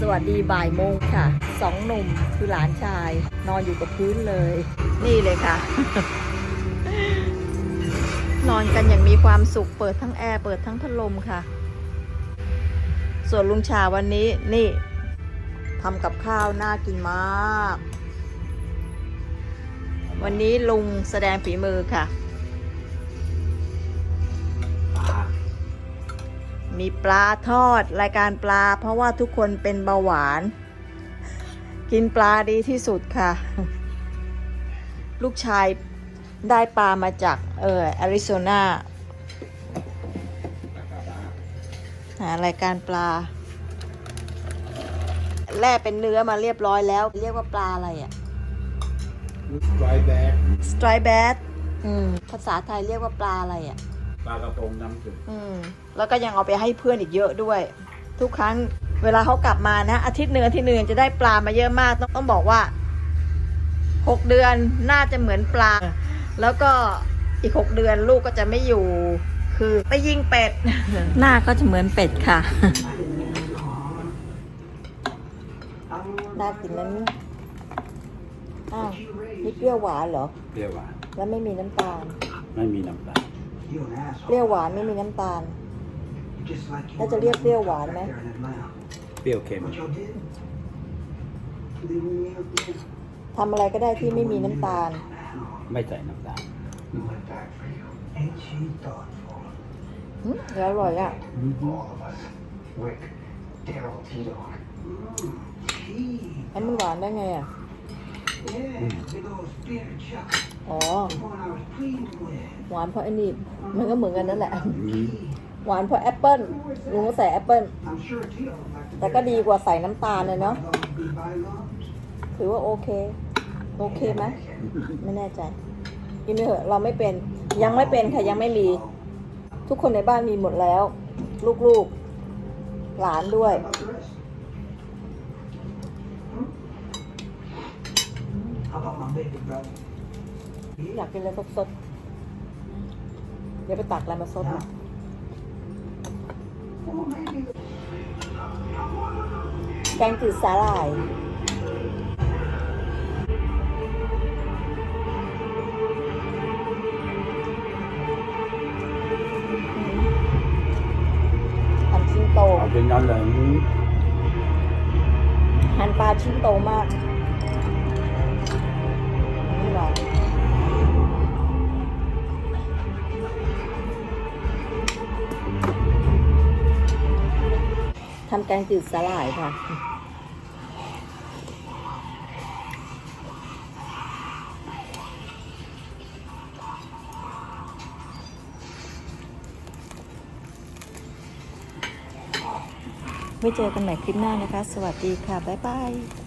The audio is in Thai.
สวัสดีบ่ายโมงค่ะสองหนุ่มคือหลานชาย นอนอยู่กับพื้นเลย นี่เลยค่ะ นอนกันอย่างมีความสุข เปิดทั้งแอร์เปิดทั้งพัดลมค่ะ ส่วนลุงชาวันนี้นี่ทำกับข้าวน่ากินมาก วันนี้ลุงแสดงฝีมือค่ะ มีปลาทอดรายการปลา เพราะว่าทุกคนเป็นเบาหวาน กินปลาดีที่สุดค่ะ ลูกชายได้ปลามาจากเออแอริโซนาหารายการปลา แล่เป็นเนื้อมาเรียบร้อยแล้ว เรียกว่าปลาอะไรอะไวแบกสไตรแบดอืมภาษาไทยเรียกว่าปลาอะไรอะปลากระพงน้ำจืดอืม แล้วก็ยังเอาไปให้เพื่อนอีกเยอะด้วย ทุกครั้งเวลาเขากลับมานะอาทิตย์หนึ่งอาทิตย์หนึ่งจะได้ปลามาเยอะมากต้องต้องบอกว่าหกเดือนน่าจะเหมือนปลา แล้วก็อีกหกเดือนลูกก็จะไม่อยู่ คือไปยิงเป็ด หน้าก็จะเหมือนเป็ดค่ะน่ากินนั้นอ้าวนี่เปรี้ยวหวานเหรอ เปรี้ยวหวานแล้วไม่มีน้ำตาล ไม่มีน้ำตาล You an asshole. เปรี้ยวหวานไม่มีน้ำตาล Just like you แล้วจะ were เรียกเปรี้ยวหวาน back ไหม there in Atlanta. เปรี้ยวเค็ม What y'all did? Leaving me out there. ทำอะไรก็ได้ที่ไม่มีน้ำตาล ไม่ใส่น้ำตาล We went back for you. Ain't she thoughtful? อืมแล้วอร่อยอะ All of us. Rick, Daryl, Tito. Mm, gee. แล้วมันหวานได้ไงอะ Yeah, big old spear chuck. อ๋อ The one I was pleading with. หวานเพราะไอ้นี่มันก็เหมือนกันนั่นแหละอืม หวานเพราะแอปเปิ้ลลุงก็ใส่แอปเปิ้ลแต่ก็ดีกว่าใส่น้ำตาลเลยเนาะถือว่าโอเค โอเคไหมไม่แน่ใจกินไปเถอะเราไม่เป็น ยังไม่เป็นค่ะยังไม่มี ทุกคนในบ้านมีหมดแล้ว ลูกๆ หลานด้วยอยากกินอะไรสดๆเดี๋ยวไปตักอะไรมาสดน่อย Well, maybe แกงจืดสาหร่าย หั่นชิ้นโต เอาเป็นย้อนหลังหั่นปลาชิ้นโตมากำแกงจืดสาหร่ายค่ะ ไว้เจอกันใหม่คลิปหน้านะคะ สวัสดีค่ะ บ๊ายบาย